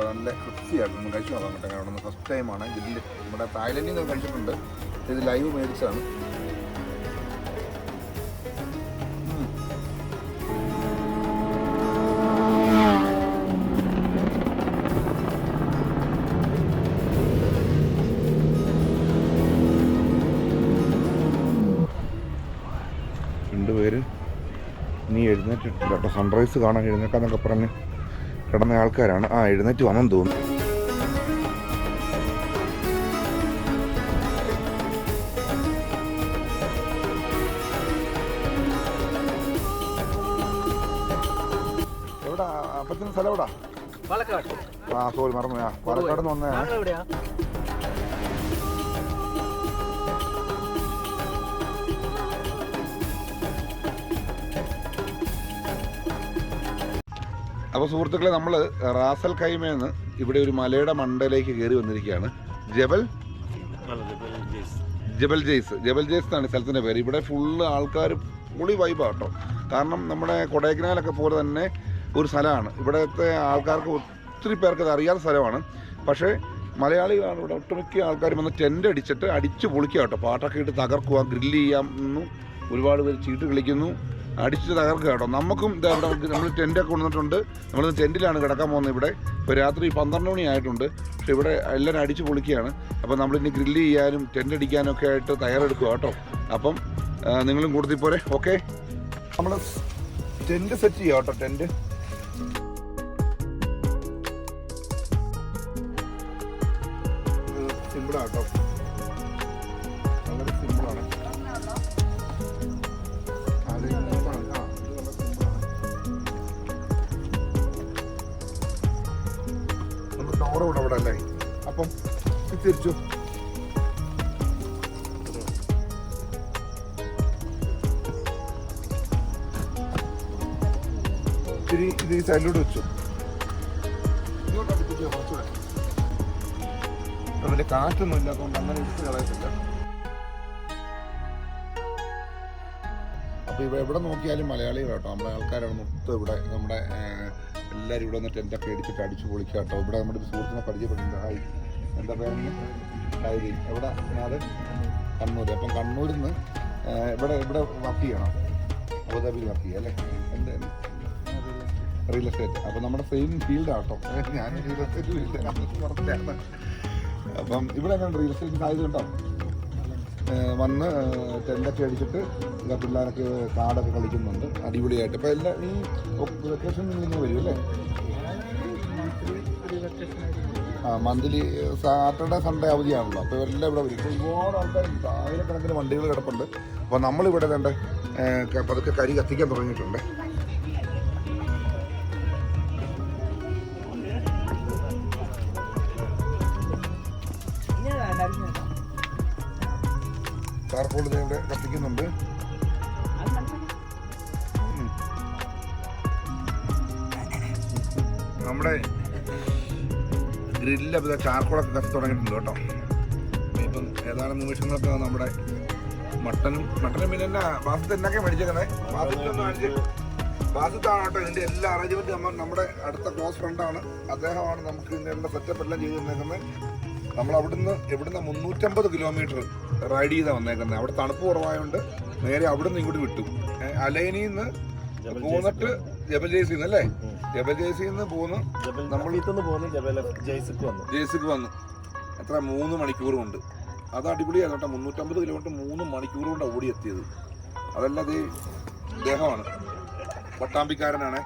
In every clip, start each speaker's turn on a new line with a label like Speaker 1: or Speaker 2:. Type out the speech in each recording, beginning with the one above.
Speaker 1: ഉണ്ട് നല്ല ക്രിസ്പിയായിട്ട് നമ്മൾ കഴിച്ചു നോക്കാൻ കേട്ടോ. നിന്ന് ഫസ്റ്റ് ടൈമാണ് ഇതിൽ നമ്മുടെ തായ്ലൻഡിൽ നിന്ന് കഴിച്ചിട്ടുണ്ട്. ഇത് ലൈവ് മേടിച്ചതാണ്. രണ്ടുപേര് നീ എഴുന്നേറ്റിട്ടില്ല കേട്ടോ. സൺറൈസ് കാണാൻ എഴുന്നേക്കാന്നൊക്കെ പറഞ്ഞ്. കിടന്ന ആൾക്കാരാണ്. ആ എഴുന്നേറ്റ് വന്നെന്ന് തോന്നുന്നു. എവിടാ? അപ്പത്തിന് സ്ഥലം എവിടാ? ആ സോറി മറന്നു പാലക്കാട് നിന്ന് വന്നതാണ്. അപ്പോൾ സുഹൃത്തുക്കളെ നമ്മൾ റാസൽ കൈമേന്ന് ഇവിടെ ഒരു മലയുടെ മണ്ടയിലേക്ക് കയറി വന്നിരിക്കുകയാണ്. ജബൽ? ജബൽ ജെയ്സ്. ജബൽ ജെയ്സ് എന്നാണ് സ്ഥലത്തിന്റെ പേര്. ഇവിടെ ഫുള്ള് ആൾക്കാർ പൊളി വൈബാട്ടോ കാരണം നമ്മുടെ കൊടൈക്കനാലൊക്കെ പോലെ തന്നെ ഒരു സ്ഥലമാണ്. ഇവിടുത്തെ ആൾക്കാർക്ക് ഒത്തിരി പേർക്ക് അത് അറിയാത്ത സ്ഥലമാണ്. പക്ഷേ മലയാളികളാണ് ഇവിടെ ഒട്ടുമിക്ക ആൾക്കാരും വന്ന് ടെന്റ് അടിച്ചിട്ട് അടിച്ച് പൊളിക്കുക കേട്ടോ. പാട്ടൊക്കെ ഇട്ട് തകർക്കുക ഗ്രില്ല് ചെയ്യാം എന്നും ഒരുപാട് പേര് ചീട്ട് കളിക്കുന്നു. അടിച്ച് തകർക്കുക കേട്ടോ. നമുക്കും ഇതാ ഇവിടെ നമ്മൾ ടെന്റൊക്കെ കൊണ്ടുവന്നിട്ടുണ്ട്. നമ്മൾ ടെന്റിലാണ് കിടക്കാൻ പോകുന്നത് ഇവിടെ. ഇപ്പോൾ രാത്രി പന്ത്രണ്ട് മണി ആയിട്ടുണ്ട്. പക്ഷേ ഇവിടെ എല്ലാവരും അടിച്ച് പൊളിക്കുകയാണ്. അപ്പോൾ നമ്മളിനി ഗ്രില്ല് ചെയ്യാനും ടെന്റ് അടിക്കാനും ഒക്കെ ആയിട്ട് തയ്യാറെടുക്കുക കേട്ടോ. അപ്പം നിങ്ങളും കൂടുതൽ പോരെ. ഓക്കെ നമ്മൾ ടെന്റ് സെറ്റ് ചെയ്യാം കേട്ടോ ടെന്റ് സിമ്പിളാണ് തിരിച്ചു. ഇത്തിരി ഇത് ഈ സൈഡിലൂടെ വെച്ചു. അതിന്റെ കാറ്റൊന്നും ഇല്ലാത്തതുകൊണ്ട് അങ്ങനെ ഇട്ട് കളയത്തില്ല. അപ്പോൾ ഇവിടെ എവിടെ നോക്കിയാലും മലയാളികൾ കേട്ടോ. നമ്മുടെ ആൾക്കാരാണ് മൊത്തം ഇവിടെ നമ്മുടെ എല്ലാവരും ഇവിടെ വന്ന് ടെന്റൊക്കെ അടിച്ചിട്ട് അടിച്ചു പൊളിക്കാട്ടോ. കേട്ടോ ഇവിടെ നമ്മുടെ സുഹൃത്തിനെ പരിചയപ്പെടുന്നുണ്ട് ഹായ്. എന്താ പേര് കൈരി എവിടെ? അത് കണ്ണൂർ അപ്പം കണ്ണൂരിൽ നിന്ന് ഇവിടെ ഇവിടെ വർക്ക് ചെയ്യണം? അബുദാബിയിൽ വർക്ക് ചെയ്യുക അല്ലേ? എന്റെ റിയൽ എസ്റ്റേറ്റ്. അപ്പം നമ്മുടെ സെയിം ഫീൽഡാണ് കേട്ടോ ഞാൻ റിയൽ എസ്റ്റേറ്റ് ഫീൽഡാണ് അപ്പം ഇവിടെ എങ്ങനെ റിയൽ എസ്റ്റേറ്റ് സാധ്യത ഏഹ് വന്ന് ടെന്റൊക്കെ അടിച്ചിട്ട് ഇതാ പിള്ളേരൊക്കെ കാടൊക്കെ കളിക്കുന്നുണ്ട്. അടിപൊളിയായിട്ട്. ഇപ്പം എല്ലാ ഈ വെക്കേഷൻ നിങ്ങൾ വരും അല്ലേ? മന്ത്ലി സാറ്റർഡേ സൺഡേ അവധിയാണല്ലോ. അപ്പോൾ ഇവരെല്ലാം ഇവിടെ വരും. ഒരുപാട് ആൾക്കാർ ആയിരക്കണക്കിന് വണ്ടികൾ കിടപ്പുണ്ട്. അപ്പോൾ നമ്മളിവിടെ വേണ്ട പതുക്കെ കരി കത്തിക്കാൻ തുടങ്ങിയിട്ടുണ്ട്. ദേ ഇവിടെ കത്തിക്കുന്നുണ്ട്. നമ്മുടെ ഗ്രില്ല് അപ്പോൾ ചാർക്കോളൊക്കെ കത്തി തുടങ്ങിയിട്ടുണ്ട് കേട്ടോ. ഇപ്പം ഏതാനും നിമിഷങ്ങളൊക്കെ നമ്മുടെ മട്ടനും മട്ടനും പിന്നെ എന്നാ ബാസത്ത് എന്നൊക്കെ മേടിച്ചേക്കണേ ബാസത്തൊന്നും അഞ്ച് ബാസത്താണ് കേട്ടോ ഇതിന്റെ എല്ലാ അറേഞ്ച്മെന്റും നമ്മൾ നമ്മുടെ അടുത്ത ക്ലോസ് ഫ്രണ്ടാണ് അദ്ദേഹമാണ് നമുക്ക് ഇതിന്റെ സെറ്റപ്പ് എല്ലാം ചെയ്ത് തന്നേക്കുന്നത് നമ്മൾ അവിടുന്ന് ഇവിടുന്ന് മുന്നൂറ്റമ്പത് കിലോമീറ്റർ റൈഡ് ചെയ്താൽ വന്നേക്കുന്നത് അവിടെ തണുപ്പ് കുറവായതുകൊണ്ട് നേരെ അവിടുന്ന് ഇങ്ങോട്ട് വിട്ടു. അലൈനിന്ന് അലൈനിൽ നിന്ന് പോന്നിട്ട് ജബൽ ജയ്സിൽ നിന്ന് അല്ലേ? ജബൽ ജയ്സിൽ നിന്ന് പോന്ന് നമ്മൾ
Speaker 2: ജയ്സിക്ക് വന്നു.
Speaker 1: ജയ്സിക്ക് വന്നു. എത്ര? മൂന്ന് മണിക്കൂർ കൊണ്ട് അത് അടിപൊളിയാണ് കേട്ടോ. മുന്നൂറ്റമ്പത് കിലോമീറ്റർ മൂന്ന് മണിക്കൂർ കൊണ്ട് ഓടിയെത്തിയത്. അതല്ലാതെ ഇദ്ദേഹമാണ് പട്ടാമ്പിക്കാരനാണ്.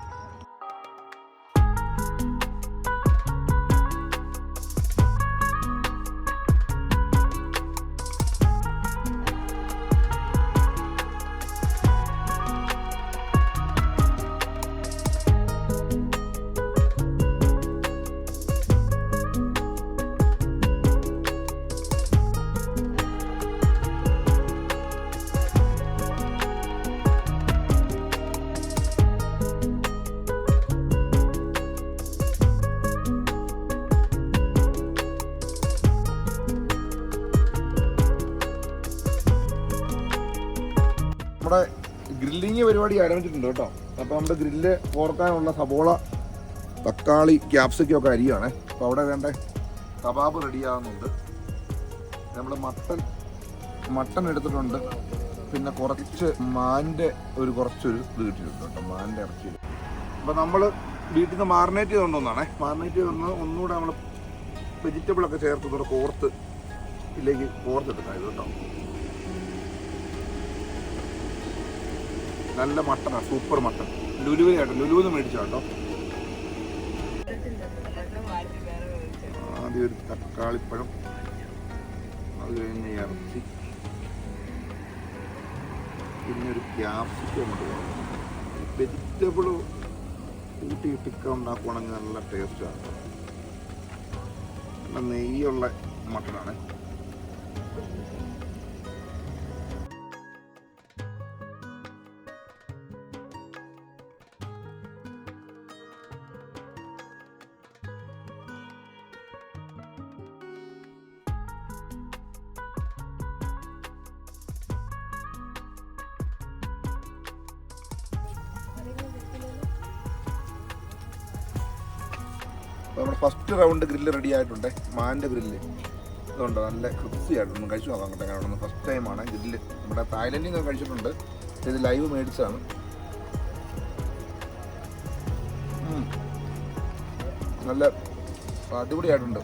Speaker 1: ഗ്രില്ലിങ് പരിപാടി ആരംഭിച്ചിട്ടുണ്ട് കേട്ടോ. അപ്പോൾ നമ്മുടെ ഗ്രില്ല് ഓർക്കാനുള്ള സബോള തക്കാളി ക്യാപ്സിക്കം ഒക്കെ അരിയാണ്. അപ്പോൾ അവിടെ വേണ്ട കബാബ് റെഡിയാകുന്നുണ്ട് നമ്മൾ മട്ടൻ മട്ടൻ എടുത്തിട്ടുണ്ട്. പിന്നെ കുറച്ച് മാന്റെ ഒരു കുറച്ചൊരു ഇത് കിട്ടിയിട്ടുണ്ട് കേട്ടോ മാന്റെ ഇറച്ചി അപ്പോൾ നമ്മൾ വീട്ടിൽ നിന്ന് മാറിനേറ്റ് ചെയ്തുകൊണ്ടൊന്നാണേ മാറിനേറ്റ് ചെയ്തുകൊണ്ട് ഒന്നുകൂടെ നമ്മൾ വെജിറ്റബിളൊക്കെ ചേർത്ത് കൂടെ കോർത്ത് ഇതിലേക്ക് കോർത്തെടുക്കാം ഇത് കേട്ടോ. നല്ല മട്ടനാണ് സൂപ്പർ മട്ടൺ ലുലുവിനായിട്ട് ലുലുവിന്ന് മേടിച്ചു കേട്ടോ. ആദ്യം ഒരു തക്കാളിപ്പഴം അത് കഴിഞ്ഞ് ഇറച്ചി. പിന്നെ ഒരു ക്യാപ്സിക്കം കൊണ്ട് വെജിറ്റബിൾ കൂട്ടി ടിക്ക ഉണ്ടാക്കുവാണെങ്കിൽ നല്ല ടേസ്റ്റാണ് നല്ല നെയ്യുള്ള മട്ടനാണ്. നമ്മുടെ ഫസ്റ്റ് റൗണ്ട് ഗ്രില്ല് റെഡി ആയിട്ടുണ്ട്. മാന്റെ ഗ്രില്ല് അതുകൊണ്ട് നല്ല കൃത്യമായിട്ട് നമ്മൾ കഴിച്ചു നോക്കാം കേട്ടോ കാരണം ഫസ്റ്റ് ടൈമാണ് ഗ്രില്ല് നമ്മുടെ തായ്ലൻഡിൽ നിന്ന് കഴിച്ചിട്ടുണ്ട്. ഇത് ലൈവ് മേടിച്ചതാണ്. ഉം. നല്ല അടിപൊളിയായിട്ടുണ്ട്.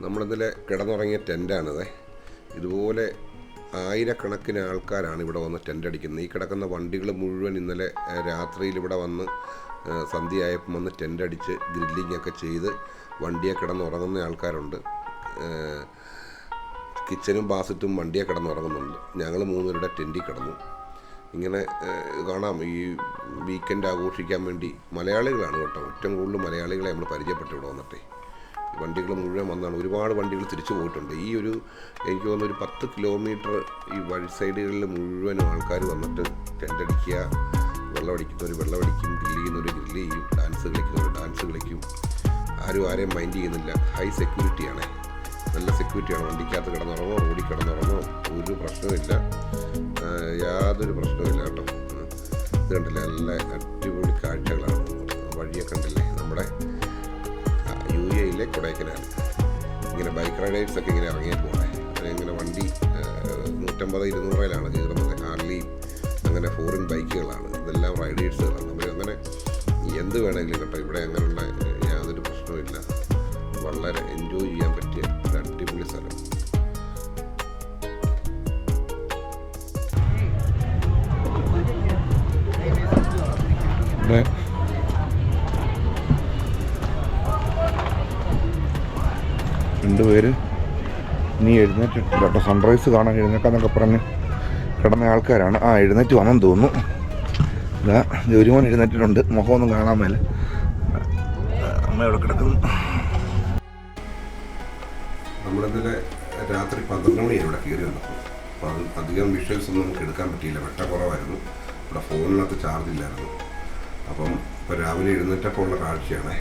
Speaker 3: നമ്മളിന്നലെ കിടന്നുറങ്ങിയ ടെന്റാണിത് ഇതുപോലെ ആയിരക്കണക്കിന് ആൾക്കാരാണ് ഇവിടെ വന്ന് ടെന്റ് അടിക്കുന്നത് ഈ കിടക്കുന്ന വണ്ടികൾ മുഴുവൻ ഇന്നലെ രാത്രിയിൽ ഇവിടെ വന്ന് സന്ധ്യയായപ്പം വന്ന് ടെന്റ് അടിച്ച് ഗ്രില്ലിംഗ് ഒക്കെ ചെയ്ത് വണ്ടിയെ കിടന്നുറങ്ങുന്ന ആൾക്കാരുണ്ട്. കിച്ചനും ബാസറ്റും വണ്ടിയെ കിടന്നുറങ്ങുന്നുണ്ട്. ഞങ്ങൾ മൂന്നുപേരുടെ ടെന്റിൽ കിടന്നു. ഇങ്ങനെ കാണാം. ഈ വീക്കെൻഡ് ആഘോഷിക്കാൻ വേണ്ടി മലയാളികളാണ് കേട്ടോ. ഏറ്റവും കൂടുതൽ മലയാളികളെ നമ്മൾ പരിചയപ്പെട്ടു ഇവിടെ വന്നിട്ടേ. വണ്ടികൾ മുഴുവൻ വന്നാണ്. ഒരുപാട് വണ്ടികൾ തിരിച്ചു പോയിട്ടുണ്ട്. ഈ ഒരു എനിക്ക് തോന്നുന്നു ഒരു പത്ത് കിലോമീറ്റർ ഈ വഴി സൈഡുകളിൽ മുഴുവനും ആൾക്കാർ വന്നിട്ട് ടെന്റ് അടിക്കുക വെള്ളമടിക്കുന്നവർ വെള്ളമടിക്കും ഗ്രില്ല് ചെയ്യുന്നവർ ഗ്രില്ല് ചെയ്യും ഡാൻസ് കളിക്കുന്നവർ ഡാൻസ് കളിക്കും. ആരും ആരെയും മൈൻഡ് ചെയ്യുന്നില്ല. ഹൈ സെക്യൂരിറ്റിയാണ്. നല്ല സെക്യൂരിറ്റിയാണ്. വണ്ടിക്കകത്ത് കിടന്നുറങ്ങോ റോഡിൽ കിടന്നുറങ്ങോ ഒരു പ്രശ്നമില്ല യാതൊരു പ്രശ്നവുമില്ല കേട്ടോ. ഇത് കണ്ടില്ലേ? നല്ല അടിപൊളി കാഴ്ചകളാണ്. വഴിയൊക്കെ കണ്ടില്ലേ? നമ്മുടെ എയിലെ കൊടൈക്കനാൽ ഇങ്ങനെ ബൈക്ക് റൈഡേഴ്സ് ഒക്കെ ഇങ്ങനെ ഇറങ്ങിയ പോകണേ ഇങ്ങനെ വണ്ടി നൂറ്റമ്പത് ഇരുന്നൂറിലാണ് കയറുന്നത് ഹാർലി അങ്ങനെ ഫോറിൻ ബൈക്കുകളാണ്. ഇതെല്ലാം റൈഡേഴ്സുകളാണ്. അവർ അങ്ങനെ എന്ത് വേണമെങ്കിലും കേട്ടോ ഇവിടെ അങ്ങനെയുള്ള യാതൊരു പ്രശ്നവുമില്ല വളരെ എൻജോയ് ചെയ്യാൻ പറ്റിയ ഒരു അടിപൊളി സ്ഥലം.
Speaker 1: ഇവിടെ രണ്ടുപേര് നീ എഴുന്നേറ്റിട്ടില്ല കേട്ടോ. സൺറൈസ് കാണാൻ എഴുന്നേക്കാന്നൊക്കെ പറഞ്ഞ് കിടന്ന ആൾക്കാരാണ്. ആ എഴുന്നേറ്റ് വന്നെന്ന് തോന്നുന്നു. ഇതാ ജോലിമോൻ എഴുന്നേറ്റിട്ടുണ്ട്. മുഖമൊന്നും കാണാൻ മേലെ. അമ്മ ഇവിടെ കിടക്കുന്നു.
Speaker 3: നമ്മളിന്നലെ രാത്രി പന്ത്രണ്ട് മണി ഇവിടെ കയറി വന്നപ്പോൾ അപ്പോൾ അത് അധികം വിഷ്വൽസ് ഒന്നും നമുക്ക് എടുക്കാൻ പറ്റിയില്ല. വെട്ട കുറവായിരുന്നു. ഇവിടെ ഫോണിനകത്ത് ചാർജ് ഇല്ലായിരുന്നു. അപ്പം ഇപ്പോൾ രാവിലെ എഴുന്നേറ്റപ്പോൾ ഉള്ള കാഴ്ചയാണ്.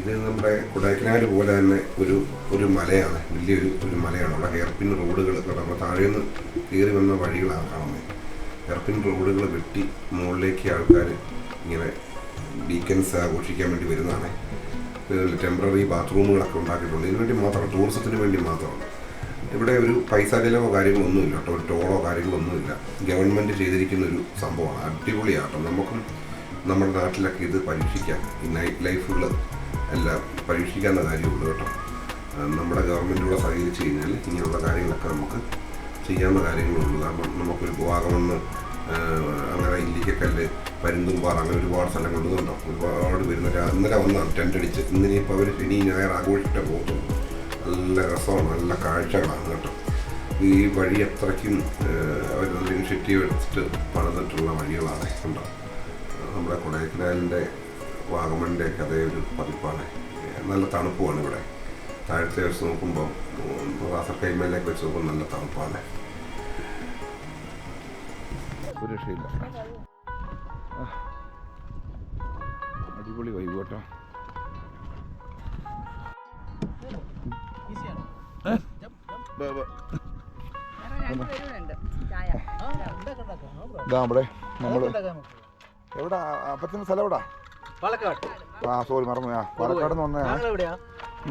Speaker 3: ഇത് നമ്മുടെ കൊടൈക്കനാൽ പോലെ തന്നെ ഒരു ഒരു മലയാണ്. വലിയൊരു ഒരു മലയാണ്. അവിടെ ഹെയർപിൻ റോഡുകൾ നമ്മൾ നിന്ന് കയറി വന്ന വഴികളാണ് കാണുന്നത്. ഹെയർപിൻ റോഡുകൾ വെട്ടി മുകളിലേക്ക് ആൾക്കാർ ഇങ്ങനെ വീക്കെൻഡ്സ് ആഘോഷിക്കാൻ വേണ്ടി വരുന്നതാണ്. ടെമ്പററി ബാത്റൂമുകളൊക്കെ ഉണ്ടാക്കിയിട്ടുണ്ട്. ഇതിന് വേണ്ടി മാത്രം ടൂറിസത്തിന് വേണ്ടി മാത്രമാണ് ഇവിടെ ഒരു പൈസ ചിലവോ കാര്യങ്ങളോ ഒന്നുമില്ല കേട്ടോ. ഒരു ടോളോ കാര്യങ്ങളോ ഒന്നുമില്ല ഗവൺമെന്റ് ചെയ്തിരിക്കുന്ന ഒരു സംഭവമാണ്. അടിപൊളിയാട്ടോ. നമുക്കും നമ്മുടെ നാട്ടിലൊക്കെ ഇത് പരീക്ഷിക്കാം. ഈ നൈറ്റ് ലൈഫുകൾ എല്ലാം പരീക്ഷിക്കാവുന്ന കാര്യമുള്ളൂ കേട്ടോ. നമ്മുടെ ഗവൺമെന്റിലൂടെ സഹകരിച്ച് കഴിഞ്ഞാൽ ഇങ്ങനെയുള്ള കാര്യങ്ങളൊക്കെ നമുക്ക് ചെയ്യാവുന്ന കാര്യങ്ങളുള്ളൂ. കാരണം നമുക്കൊരു വാഗമണ്ണ് അങ്ങനെ ഇല്ലിക്കക്കല്ല് പരുന്തുംപാറ അങ്ങനെ ഒരുപാട് സ്ഥലങ്ങളിൽ കേട്ടോ. ഒരുപാട് വരുന്ന ഇന്നലെ വന്നാണ് ടെന്റ് അടിച്ച് ഇന്നിനിപ്പോൾ അവർ ശനി ഞായർ ആഘോഷിച്ചിട്ടേ പോകത്തുള്ളൂ നല്ല രസമാണ് നല്ല കാഴ്ചകളാണ് കേട്ടോ. ഈ വഴി അത്രയ്ക്കും അവർ നല്ല ഇനിഷ്യേറ്റീവ് എടുത്തിട്ട് പണിതിട്ടുള്ള വഴികളാണ് കേട്ടോ നമ്മുടെ കൊടൈക്കനാലിന്റെ വാഗമണിന്റെ കഥയൊരു ഒരു പതിപ്പാണ്. നല്ല തണുപ്പുമാണ് ഇവിടെ. താഴത്തെ വെച്ച് നോക്കുമ്പോൾ റാസർ കൈമേലേക്ക് വെച്ച് നോക്കുമ്പോൾ നല്ല തണുപ്പാണ്.
Speaker 1: ഒരു രക്ഷയില്ല. അടിപൊളി
Speaker 4: വൈകോട്ടോ
Speaker 1: ഇതാ നമ്മുടെ നമ്മൾ എവിടെ? സ്ഥലം എവിടാ?
Speaker 2: പാലക്കാട്.
Speaker 1: ആ സോറി മറന്നു. ആ പാലക്കാട് നിന്ന് വന്നതാണ്
Speaker 2: എവിടെയാ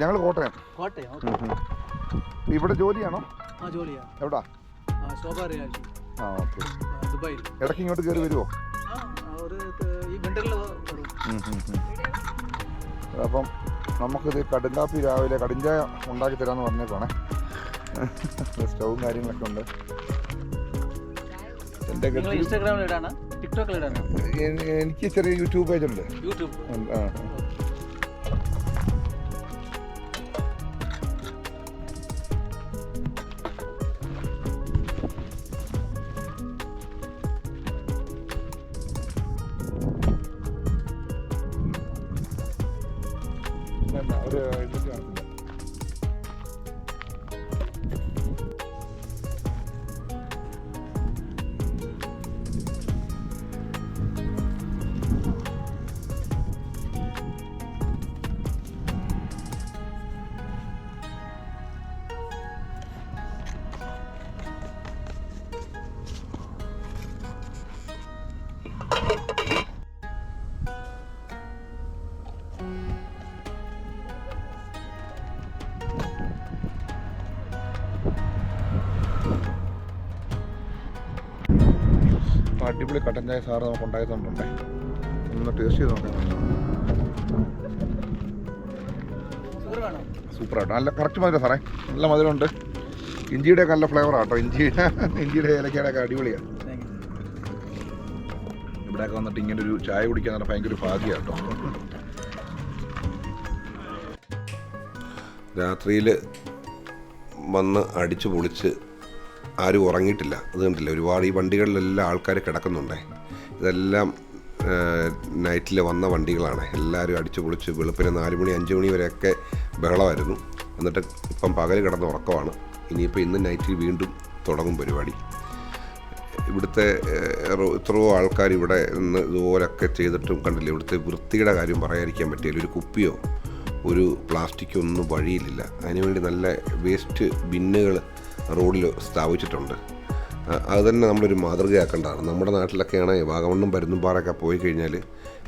Speaker 1: ഞങ്ങൾ കോട്ടയം. ഇവിടെ ജോലിയാണോ?
Speaker 2: ആ ജോലിയാ.
Speaker 1: എവിടാ?
Speaker 2: ആ ശോഭ റിയാലിറ്റി
Speaker 1: ആ ഓക്കെ.
Speaker 2: ദുബായിൽ
Speaker 1: ഇടയ്ക്ക് ഇങ്ങോട്ട് കയറി വരുമോ
Speaker 2: ഒരു ഈ വെണ്ടറിൽ വരും.
Speaker 1: അപ്പം നമുക്കിത് കടുങ്കാപ്പി രാവിലെ കടിഞ്ചായ ഉണ്ടാക്കി തരാമെന്ന് പറഞ്ഞേക്കോണേ സ്റ്റൗവും കാര്യങ്ങളൊക്കെ ഉണ്ട്. എന്റെ
Speaker 2: ഇൻസ്റ്റാഗ്രാമിൽ ഇടാനാ? ടിക്ടോക്കിൽ ഇടാനാ
Speaker 1: എനിക്ക് ചെറിയ യൂട്യൂബ് പേജ് ഉണ്ട്.
Speaker 2: യൂട്യൂബ്.
Speaker 1: ആ, അടിപൊളി കട്ടൻ ചായ സാറ് നമുക്ക് ഉണ്ടാക്കി തന്നിട്ടുണ്ടേ ഒന്ന് ടേസ്റ്റ് ചെയ്ത് നോക്കാം.
Speaker 2: സൂപ്പർ
Speaker 1: ആട്ടോ നല്ല കറക്റ്റ് മധുരം സാറേ. നല്ല മധുരമുണ്ട്. ഇഞ്ചിയുടെ ഒക്കെ നല്ല ഫ്ലേവർ ആട്ടോ. ഇഞ്ചി ഇഞ്ചിയുടെ ഏലക്കയുടെ ഒക്കെ അടിപൊളിയാണ്
Speaker 2: ഇവിടെ ഒക്കെ
Speaker 1: ഇവിടെയൊക്കെ വന്നിട്ട് ഇങ്ങനെ ഒരു ചായ കുടിക്കാൻ പറഞ്ഞാൽ ഭയങ്കര ഒരു ഭാഗ്യമാട്ടോ
Speaker 3: രാത്രിയിൽ വന്ന് അടിച്ചു പൊളിച്ച് ആരും ഉറങ്ങിയിട്ടില്ല. അത് കണ്ടില്ല? ഒരുപാട് ഈ വണ്ടികളിലെല്ലാം ആൾക്കാർ കിടക്കുന്നുണ്ടേ. ഇതെല്ലാം നൈറ്റിൽ വന്ന വണ്ടികളാണ്. എല്ലാവരും അടിച്ചു പൊളിച്ച് വെളുപ്പിന് നാല് മണി അഞ്ച് മണി വരെയൊക്കെ ബഹളമായിരുന്നു. എന്നിട്ട് ഇപ്പം പകൽ കിടന്ന് ഉറക്കമാണ്. ഇനിയിപ്പോൾ ഇന്ന് നൈറ്റിൽ വീണ്ടും തുടങ്ങും പരിപാടി. ഇവിടുത്തെ എത്രയോ ആൾക്കാർ ഇവിടെ നിന്ന് ഇതുപോലൊക്കെ ചെയ്തിട്ടും കണ്ടില്ല? ഇവിടുത്തെ വൃത്തിയുടെ കാര്യം പറയാതിരിക്കാൻ പറ്റില്ല. ഒരു കുപ്പിയോ ഒരു പ്ലാസ്റ്റിക്കോ ഒന്നും വഴിയിലില്ല. അതിനുവേണ്ടി നല്ല വേസ്റ്റ് ബിന്നുകൾ റോഡിൽ സ്ഥാപിച്ചിട്ടുണ്ട്. അത് തന്നെ നമ്മളൊരു മാതൃകയാക്കേണ്ടതാണ്. നമ്മുടെ നാട്ടിലൊക്കെയാണ് വാഗമണ്ണും പരുന്നുംപാറയൊക്കെ പോയി കഴിഞ്ഞാൽ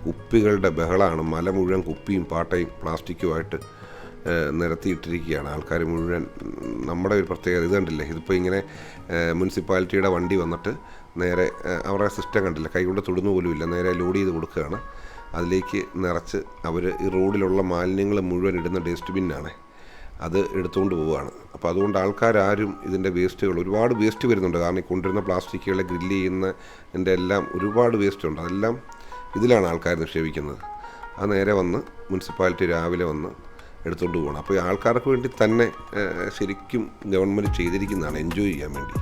Speaker 3: കുപ്പികളുടെ ബഹളമാണ് മല മുഴുവൻ കുപ്പിയും പാട്ടയും പ്ലാസ്റ്റിക്കുമായിട്ട് നിരത്തിയിട്ടിരിക്കുകയാണ്. ആൾക്കാർ മുഴുവൻ നമ്മുടെ ഒരു പ്രത്യേകത ഇത് കണ്ടില്ലേ? ഇതിപ്പോൾ ഇങ്ങനെ മുനിസിപ്പാലിറ്റിയുടെ വണ്ടി വന്നിട്ട് നേരെ അവരുടെ സിസ്റ്റം കണ്ടില്ല? കൈകൊണ്ട് തൊടുന്നു പോലും ഇല്ല. നേരെ ലോഡ് ചെയ്ത് കൊടുക്കുകയാണ്. അതിലേക്ക് നിറച്ച് അവർ ഈ റോഡിലുള്ള മാലിന്യങ്ങൾ മുഴുവൻ ഇടുന്ന ഡസ്റ്റ് ബിന്നാണ് അത് എടുത്തുകൊണ്ട് പോവുകയാണ്. അപ്പോൾ അതുകൊണ്ട് ആൾക്കാരും ഇതിന്റെ വേസ്റ്റുകൾ ഒരുപാട് വേസ്റ്റ് വരുന്നുണ്ട്. കാരണം ഈ കൊണ്ടുവരുന്ന പ്ലാസ്റ്റിക്കുകളെ ഗ്രില്ല് ചെയ്യുന്നതിന്റെ എല്ലാം ഒരുപാട് വേസ്റ്റ് ഉണ്ട്. അതെല്ലാം ഇതിലാണ് ആൾക്കാർ നിക്ഷേപിക്കുന്നത്. അത് നേരെ വന്ന് മുനിസിപ്പാലിറ്റി രാവിലെ വന്ന് എടുത്തുകൊണ്ട് പോകണം അപ്പോൾ ഈ ആൾക്കാർക്ക് വേണ്ടി തന്നെ ശരിക്കും ഗവൺമെന്റ് ചെയ്തിരിക്കുന്നതാണ് എൻജോയ് ചെയ്യാൻ വേണ്ടി.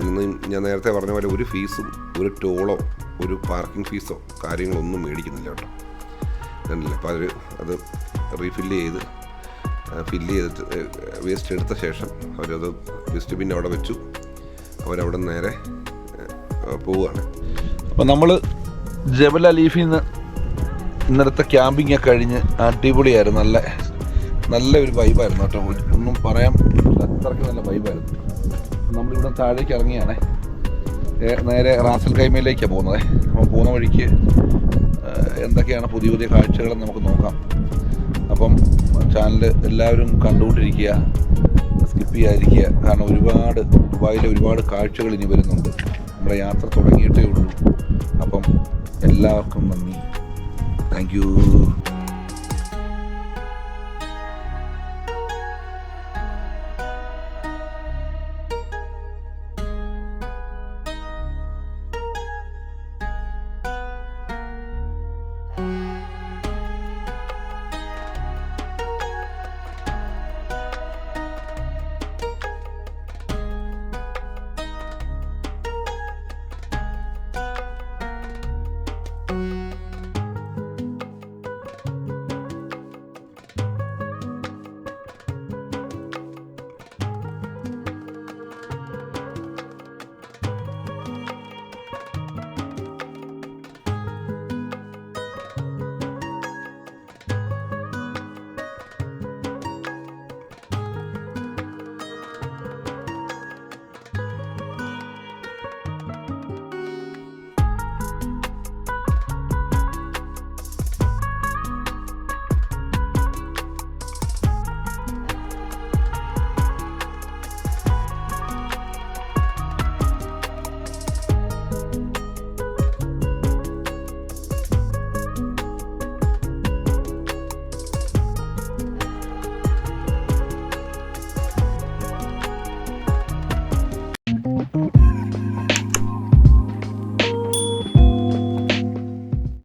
Speaker 3: ഇതിൽ ഞാൻ നേരത്തെ പറഞ്ഞ പോലെ ഒരു ഫീസും ഒരു ടോളോ ഒരു പാർക്കിംഗ് ഫീസോ കാര്യങ്ങളൊന്നും മേടിക്കുന്നില്ല കേട്ടോ. അപ്പോൾ അവർ അത് റീഫില്ല് ചെയ്ത് ഫില്ല് ചെയ്തിട്ട് വേസ്റ്റ് എടുത്ത ശേഷം അവരത് വേസ്റ്റ് ബിൻ അവിടെ വെച്ചു. അവരവിടെ നേരെ പോവുകയാണ്.
Speaker 1: അപ്പോൾ നമ്മൾ ജബൽ അലീഫിൽ നിന്ന് ഇന്നലത്തെ ക്യാമ്പിംഗ് ഒക്കെ കഴിഞ്ഞ് അടിപൊളിയായിരുന്നു. നല്ല നല്ല ഒരു വൈബായിരുന്നു കേട്ടോ. ഒന്നും പറയാൻ. അത്രയ്ക്ക് നല്ല വൈബായിരുന്നു നമ്മളിവിടെ താഴേക്ക് ഇറങ്ങിയാണ്. നേരെ റാസൽ കൈമയിലേക്കാണ് പോകുന്നത്. അപ്പോൾ പോകുന്ന വഴിക്ക് എന്തൊക്കെയാണ് പുതിയ പുതിയ കാഴ്ചകളെന്ന് നമുക്ക് നോക്കാം. അപ്പം ചാനൽ എല്ലാവരും കണ്ടുകൊണ്ടിരിക്കുക സ്കിപ്പ് ചെയ്യാതിരിക്കുക. കാരണം ഒരുപാട് ദുബായിലെ ഒരുപാട് കാഴ്ചകൾ ഇനി വരുന്നുണ്ട്. നമ്മുടെ യാത്ര തുടങ്ങിയിട്ടേ ഉള്ളൂ. അപ്പം എല്ലാവർക്കും നന്ദി. Thank you